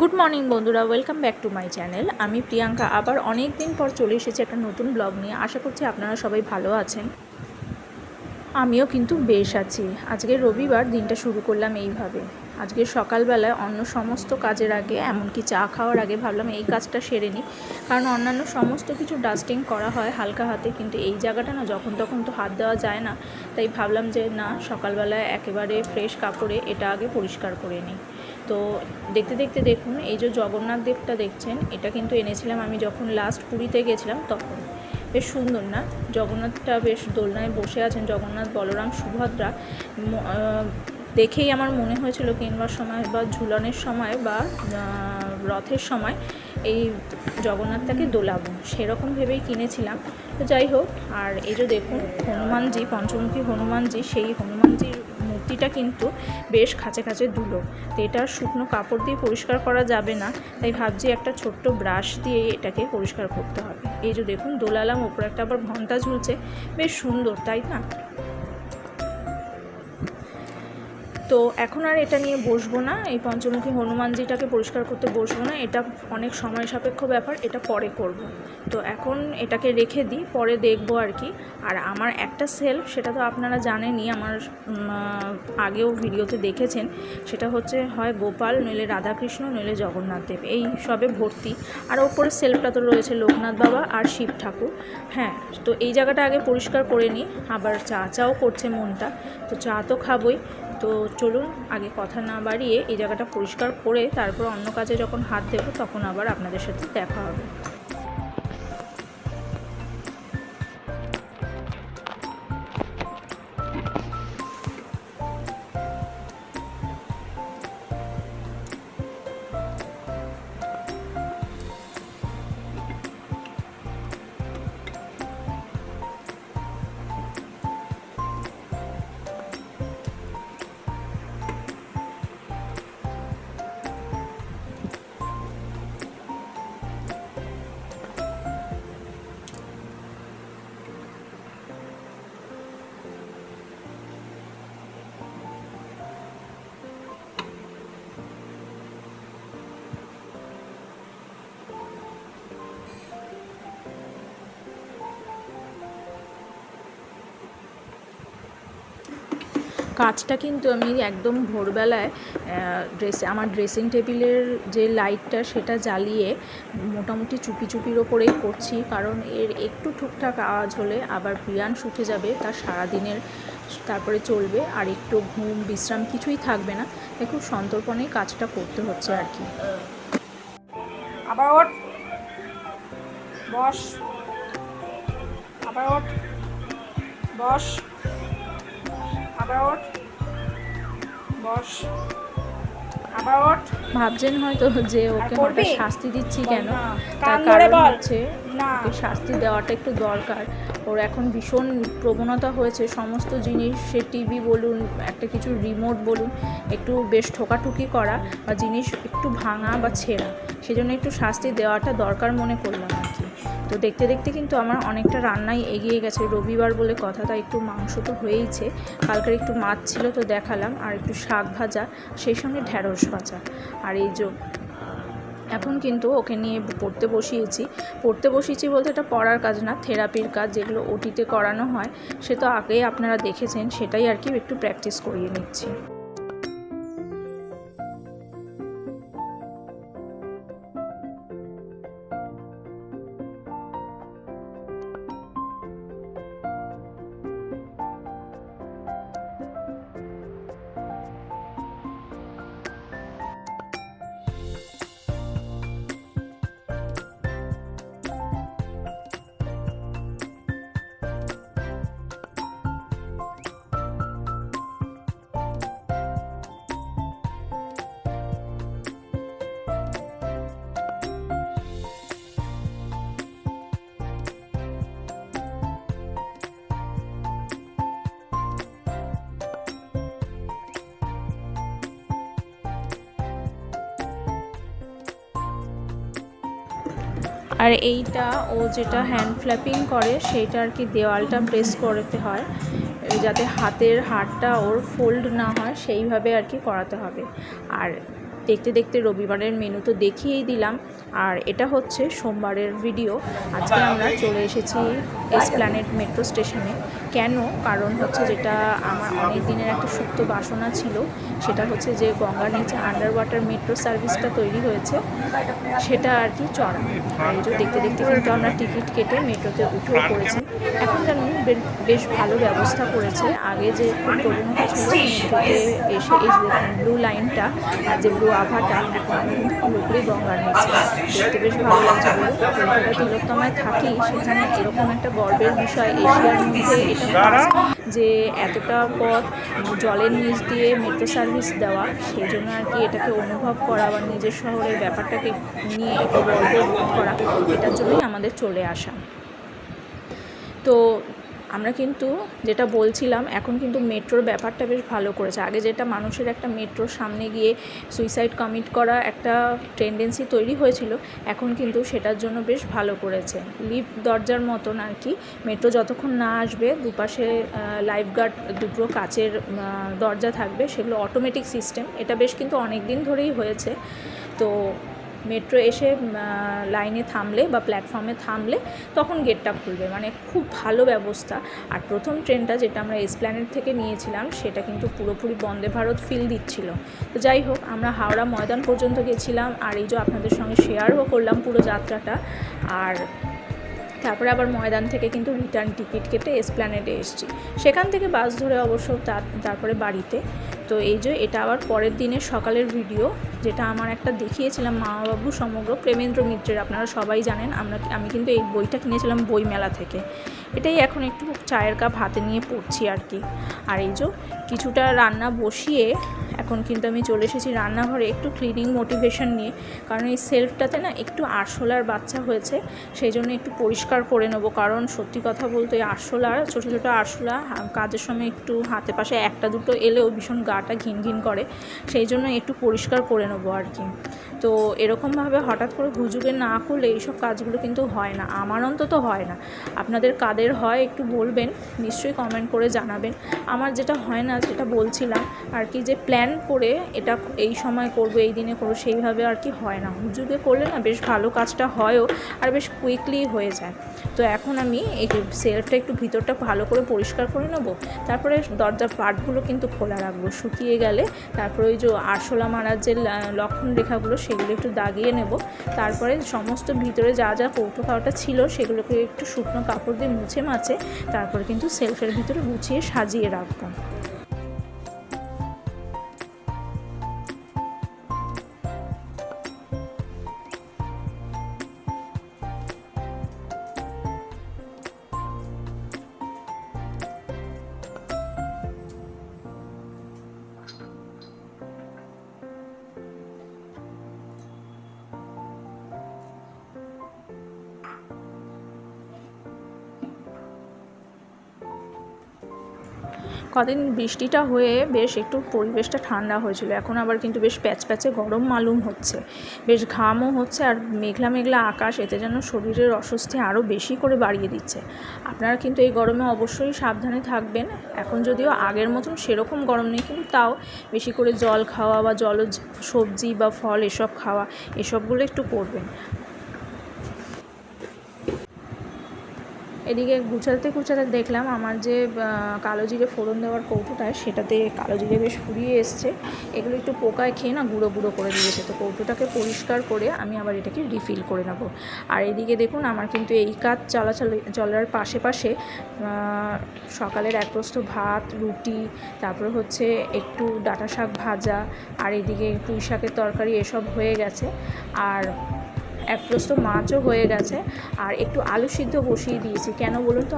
Good morning বন্ধুরা। Welcome back to my channel আমি প্রিয়াঙ্কা। আবার অনেক দিন পর চলে এসেছি একটা নতুন ব্লগ নিয়ে। আশা করছি আপনারা সবাই ভালো আছেন। আমিও কিন্তু বেশ আছি। আজকে রবিবার, দিনটা শুরু করলাম এইভাবে। আজকে সকালবেলায় অন্য সমস্ত কাজের আগে, এমনকি চা খাওয়ার আগে ভাবলাম এই কাজটা সেরে নিই। কারণ অন্যান্য সমস্ত কিছু ডাস্টিং করা হয় হালকা হাতে, কিন্তু এই জায়গাটা না যখন তখন তো হাত দেওয়া যায় না। তাই ভাবলাম যে, না, সকালবেলায় একেবারে ফ্রেশ কাপড়ে এটা আগে পরিষ্কার করে নিই। তো দেখতে দেখতে দেখুন, এই যে জগন্নাথ দেবটা দেখছেন, এটা কিন্তু এনেছিলাম আমি যখন লাস্ট পুরীতে গেছিলাম তখন। বেশ সুন্দর না? জগন্নাথটা বেশ দোলনায় বসে আছেন জগন্নাথ বলরাম সুভদ্রা। দেখেই আমার মনে হয়েছিল কিনবার সময় বা ঝুলনের সময় বা রথের সময় এই জগন্নাথটাকে দোলাবো। সেরকম ভেবেই কিনেছিলাম। তো যাই হোক, আর এই যে দেখুন, হনুমানজি, পঞ্চমুখী হনুমানজি, সেই হনুমানজির মূর্তিটা কিন্তু বেশ খাঁচে খাঁচে ধুলো। তো এটা শুকনো কাপড় দিয়ে পরিষ্কার করা যাবে না, তাই ভাবছি একটা ছোট্ট ব্রাশ দিয়ে এটাকে পরিষ্কার করতে হবে। এই যে দেখুন, দোলালাম, ওপরে একটা আবার ঘণ্টা ঝুলছে, বেশ সুন্দর, তাই না? তো এখন আর এটা নিয়ে বসবো না। এই পঞ্চমুখী হনুমানজিটাকে পরিষ্কার করতে বসবো না। এটা অনেক সময় সাপেক্ষ ব্যাপার, এটা পরে করব। তো এখন এটাকে রেখে দিই, পরে দেখব আর কি। আর আমার একটা সেলফ, সেটা তো আপনারা জানেনই, আমার আগেও ভিডিওতে দেখেছেন, সেটা হচ্ছে হয় গোপাল, নইলে রাধাকৃষ্ণ, নইলে জগন্নাথ দেব। এই সবে ভর্তি। আর ওপরে সেলফটা তো রয়েছে লোকনাথ বাবা আর শিব ঠাকুর। হ্যাঁ তো এই জায়গাটা আগে পরিষ্কার করে নিই। আবার চা চাও করছে মনটা। তো চা তো খাবই। তো চলুন আগে কথা না বাড়িয়ে এই জায়গাটা পরিষ্কার করে তারপর অন্য কাজে যখন হাত দেবো তখন আবার আপনাদের সাথে দেখা হবে। কাজটা কিন্তু আমি একদম ভোরবেলায় ড্রেসে আমার ড্রেসিং টেবিলের যে লাইটটা সেটা জ্বালিয়ে মোটামুটি চুপি চুপির ওপরেই করছি। কারণ এর একটু টুকটাক আওয়াজ হলে আবার প্রিয়াংশ উঠে যাবে, তার সারাদিনের তারপরে চলবে। আর একটু ঘুম, বিশ্রাম কিছুই থাকবে না। তাই খুব সন্তর্পণে কাজটা করতে হচ্ছে আর কি। আবার ওঠ। বস। আবার ওঠ। বস। আবার ওঠ। বস। আবার ওঠ। ভাবছেন হয়তো যে ওকে হঠাৎ শাস্তি দিচ্ছি কেন? তার কারণ হচ্ছে ওকে শাস্তি দেওয়াটা একটু দরকার। ওর এখন ভীষণ প্রবণতা হয়েছে। সমস্ত জিনিস সে টিভি বলুন একটা কিছু রিমোট বলুন একটু বেশ ঠোকাঠুকি করা বা জিনিস একটু ভাঙা বা ছেঁড়া সেজন্য একটু শাস্তি দেওয়াটা দরকার মনে করলাম আর কি। তো দেখতে দেখতে কিন্তু আমার অনেকটা রান্নাই এগিয়ে গেছে। রবিবার বলে কথা, তাই একটু মাংস তো হয়েইছে। কালকের একটু মাছ ছিল তো দেখালাম, আর একটু শাক ভাজা, সেই সঙ্গে ঢ্যাঁড়স ভাজা। আর এই যে এখন কিন্তু ওকে নিয়ে পড়তে বসিয়েছি। পড়তে বসিয়েছি বলতে এটা পড়ার কাজ না, থেরাপির কাজ যেগুলো ওটিতে করানো হয়, সে তো আগেই আপনারা দেখেছেন, সেটাই আর কি একটু প্র্যাকটিস করিয়ে নিচ্ছি। আর এইটা ও যেটা হ্যান্ড ফ্ল্যাপিং করে, সেইটা আর কি দেওয়ালটা প্রেস করতে হয়। যাতে হাতের হাড়টা ওর ফোল্ড না হয়, সেইভাবে আর কি করাতে হবে। আর দেখতে দেখতে রবিবারের মেনু তো দেখিয়েই দিলাম। আর এটা হচ্ছে সোমবারের ভিডিও আজকে আমরা চলে এসেছি এসপ্ল্যানেড মেট্রো স্টেশনে কেন? কারণ হচ্ছে যেটা আমার অনেক দিনের একটা সুপ্ত বাসনা ছিল, সেটা হচ্ছে যে গঙ্গার নিচে আন্ডার ওয়াটার মেট্রো সার্ভিসটা তৈরি হয়েছে, সেটা আর কি চড়া। আর এই দেখতে দেখতে কিন্তু আমরা টিকিট কেটে মেট্রোতে উঠেও পড়েছি। এখন বে- বেশ ভালো ব্যবস্থা করেছে। আগে যে প্রবণতা ছিল মেট্রোতে এসে এই যে ব্লু লাইনটা আর যে ব্লু আভাটা এখন পুরোপুরি গঙ্গার নিচে দেখতে বেশ ভালো লাগছে কলকাতা তিলোত্তমায় থাকি সেখানে এরকম একটা গর্বের বিষয় এশিয়ার মধ্যে এটা যে এতটা পথ জলের নিচ দিয়ে মেট্রো সার্ভিস দেওয়া সেই জন্য আর কি এটাকে অনুভব করা বা নিজের শহরের ব্যাপারটাকে নিয়ে একটু গর্ব করা এটার জন্যই আমাদের চলে আসা। তো আমরা কিন্তু যেটা বলছিলাম, এখন কিন্তু মেট্রোর ব্যাপারটা বেশ ভালো করেছে। আগে যেটা মানুষের একটা মেট্রোর সামনে গিয়ে সুইসাইড কমিট করা একটা টেন্ডেন্সি তৈরি হয়েছিল, এখন কিন্তু সেটার জন্য বেশ ভালো করেছে। লিফট দরজার মতন আর কি, মেট্রো যতক্ষণ না আসবে, দুপাশে লাইফ গার্ড দুটো কাচের দরজা থাকবে, সেগুলো অটোমেটিক সিস্টেম এটা বেশ কিন্তু অনেক দিন ধরেই হয়েছে। তো মেট্রো এসে লাইনে থামলে বা প্ল্যাটফর্মে থামলে তখন গেটটা খুলবে। মানে খুব ভালো ব্যবস্থা। আর প্রথম ট্রেনটা যেটা আমরা এসপ্ল্যানেট থেকে নিয়েছিলাম, সেটা কিন্তু পুরোপুরি বন্দে ভারত ফিল দিচ্ছিল। তো যাই হোক, আমরা হাওড়া ময়দান পর্যন্ত গেছিলাম, আর এই যে আপনাদের সঙ্গে শেয়ারও করলাম পুরো যাত্রাটা। আর তারপরে আবার ময়দান থেকে কিন্তু রিটার্ন টিকিট কেটে এসপ্ল্যানেডে এসেছি। সেখান থেকে বাস ধরে অবশ্য তার- তারপরে বাড়িতে। তো এই যে এটা আবার পরের দিনের সকালের ভিডিও যেটা আমার একটা দেখিয়েছিলাম মামাবাবু সমগ্র প্রেমেন্দ্র মিত্রের, আপনারা সবাই জানেন, আমরা আমি কিন্তু এই বইটা কিনেছিলাম বইমেলা থেকে। এটাই এখন একটু চায়ের কাপ হাতে নিয়ে পড়ছি আর কি। আর এই যে কিছুটা রান্না বসিয়ে এখন কিন্তু আমি চলে এসেছি রান্নাঘরে একটু ক্লিনিং মোটিভেশন নিয়ে। কারণ এই সেলফটাতে না একটু আরশোলার বাচ্চা হয়েছে, সেই জন্য একটু পরিষ্কার করে নেব। কারণ সত্যি কথা বলতে এই আরশোলার ছোটো ছোটো আরশোলা কাজের সময় একটু হাতে পাশে একটা দুটো এলেও ভীষণ গাটা ঘিন ঘিন করে, সেই জন্য একটু পরিষ্কার করে নেব আর কি। তো এরকমভাবে হঠাৎ করে হুজুগে না করলে এইসব কাজগুলো কিন্তু হয় না, আমার অন্তত হয় না। আপনাদের কাদের হয় একটু বলবেন, নিশ্চয়ই কমেন্ট করে জানাবেন। আমার যেটা হয় না, যেটা বলছিলাম আর কি, যে প্ল্যান করে এটা এই সময় করব, এই দিনে করব, সেইভাবে আর কি হয় না। হুজুগে করলে না বেশ ভালো কাজটা হয়ও আর বেশ কুইকলি হয়ে যায়। তো এখন আমি এই সেলফটা একটু ভিতরটা ভালো করে পরিষ্কার করে নেব, তারপরে দরজার পাটগুলো কিন্তু খোলা রাখব। শুকিয়ে গেলে তারপরে ওই যে আরশোলা মারার যে লক্ষণ রেখাগুলো সেগুলো একটু দাগিয়ে নেব। তারপরে সমস্ত ভিতরে যা যা কৌটো খাওয়াটা ছিল সেগুলোকে একটু শুকনো কাপড় দিয়ে মুছে মাছে, তারপরে কিন্তু সেলফের ভিতরে গুছিয়ে সাজিয়ে রাখব। কদিন বৃষ্টিটা হয়ে বেশ একটু পরিবেশটা ঠান্ডা হয়েছিল। এখন আবার কিন্তু বেশ প্যাচ প্যাচে গরম মালুম হচ্ছে। বেশ ঘামও হচ্ছে আর মেঘলা মেঘলা আকাশ এতে যেন শরীরের অস্বস্তি আরও বেশি করে বাড়িয়ে দিচ্ছে। আপনারা কিন্তু এই গরমে অবশ্যই সাবধানে থাকবেন। এখন যদিও আগের মতন সেরকম গরম নেই, কিন্তু তাও বেশি করে জল খাওয়া বা জলজ সবজি বা ফল এসব খাওয়া, এসবগুলো একটু করবেন। এদিকে গুছাতে গুছাতে দেখলাম আমার যে কালো জিরে ফোড়ন দেওয়ার কৌটোটা, সেটাতে কালো জিরে বেশ ফুরিয়ে এসছে। এগুলো একটু পোকায় খেয়ে না গুঁড়ো গুঁড়ো করে দিয়েছে তো কৌটোটাকে পরিষ্কার করে আমি আবার এটাকে রিফিল করে নেব। আর এদিকে দেখুন আমার কিন্তু এই কাজ চলাচল, চলার পাশে পাশে সকালের এক প্রস্ত ভাত, রুটি, তারপর হচ্ছে একটু ডাঁটা শাক ভাজা, আর এদিকে পুঁই শাকের তরকারি এসব হয়ে গেছে। আর এক প্রস্ত মাছও হয়ে গেছে। আর একটু আলু সিদ্ধ বসিয়ে দিয়েছি। কেন বলুন তো?